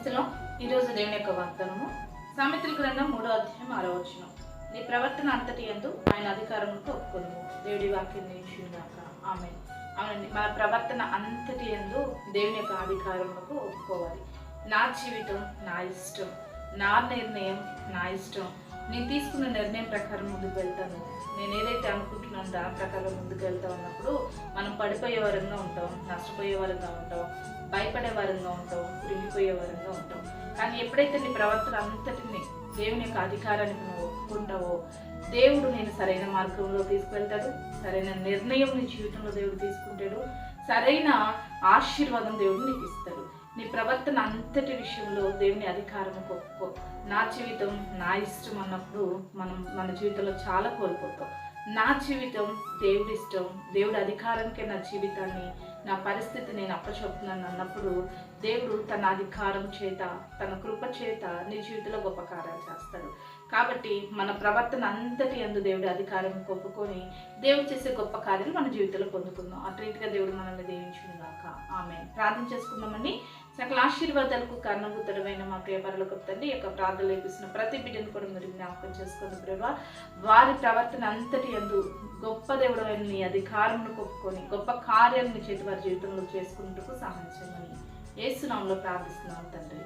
క్రీస్తులో ఈరోజు దేవుని యొక్క వాగ్దానము. సామెతల గ్రంథం మూడో అధ్యాయం ఆరో వచ్చిన నీ ప్రవర్తన అంతటి ఎందు ఆయన అధికారంతో ఒప్పుకుందు దేవుడి వాక్యం నిలిచిందాక. ఆమె అవునండి మన ప్రవర్తన అంతటి ఎందు దేవుని యొక్క అధికారములకు ఒప్పుకోవాలి. నా జీవితం నా ఇష్టం. నా నిర్ణయం నా ఇష్టం. నేను తీసుకున్న నిర్ణయం ప్రకారం ముందుకు వెళ్తాను. నేను ఏదైతే అనుకుంటున్నాను దాని ప్రకారం ముందుకు వెళ్తా ఉన్నప్పుడు మనం పడిపోయే వారంగా ఉంటాం నష్టపోయే వారంగా ఉంటాం భయపడే వరంగా ఉంటాం కృంగిపోయే వారంగా ఉంటాం కానీ ఎప్పుడైతే నీ ప్రవర్తన అంతటిని దేవుని యొక్క అధికారానికి నువ్వు ఒప్పుకుంటావో దేవుడు నేను సరైన మార్గంలో తీసుకువెళ్తాడు సరైన నిర్ణయం నీ జీవితంలో దేవుడు తీసుకుంటాడు సరైన ఆశీర్వాదం దేవుడు నీకు ఇస్తాడు. నీ ప్రవర్తన అంతటి విషయంలో దేవుని అధికారం ఒప్పుకో. నా జీవితం నా ఇష్టం అన్నప్పుడు మనం మన జీవితంలో చాలా కోల్పోతాం. నా జీవితం దేవుడి ఇష్టం. దేవుడి అధికారానికే నా జీవితాన్ని నా పరిస్థితి నేను అప్పచెప్తున్నాను అన్నప్పుడు దేవుడు తన అధికారం చేత తన కృప చేత నీ జీవితంలో గొప్ప కార్యాలు చేస్తాడు. కాబట్టి మన ప్రవర్తన అంతటి అందు దేవుడి అధికారం ఒప్పుకొని దేవుడు చేసే గొప్ప కార్యాలు మన జీవితంలో పొందుకుందాం. అటు రీతిగా దేవుడు మనల్ని దీవించును ఆమె ప్రార్థన చేసుకుందామని సకల ఆశీర్వాదాలకు కారణభూతుడమైన మా ప్రియపరలకు తండ్రి యొక్క ప్రార్థన లేపిస్తున్న ప్రతి బిడ్డను కూడా మీరు జ్ఞాపకం చేసుకున్న ప్రభా. వారి ప్రవర్తన అంతటి అందు గొప్ప దేవుడమైన నీ అధికారమును కొప్పుకొని గొప్ప కార్యాలను చేతి వారి జీవితంలో చేసుకున్నట్టుకు సహాయం చేయమని ఏసునామంలో ప్రార్థిస్తున్నాం తండ్రి.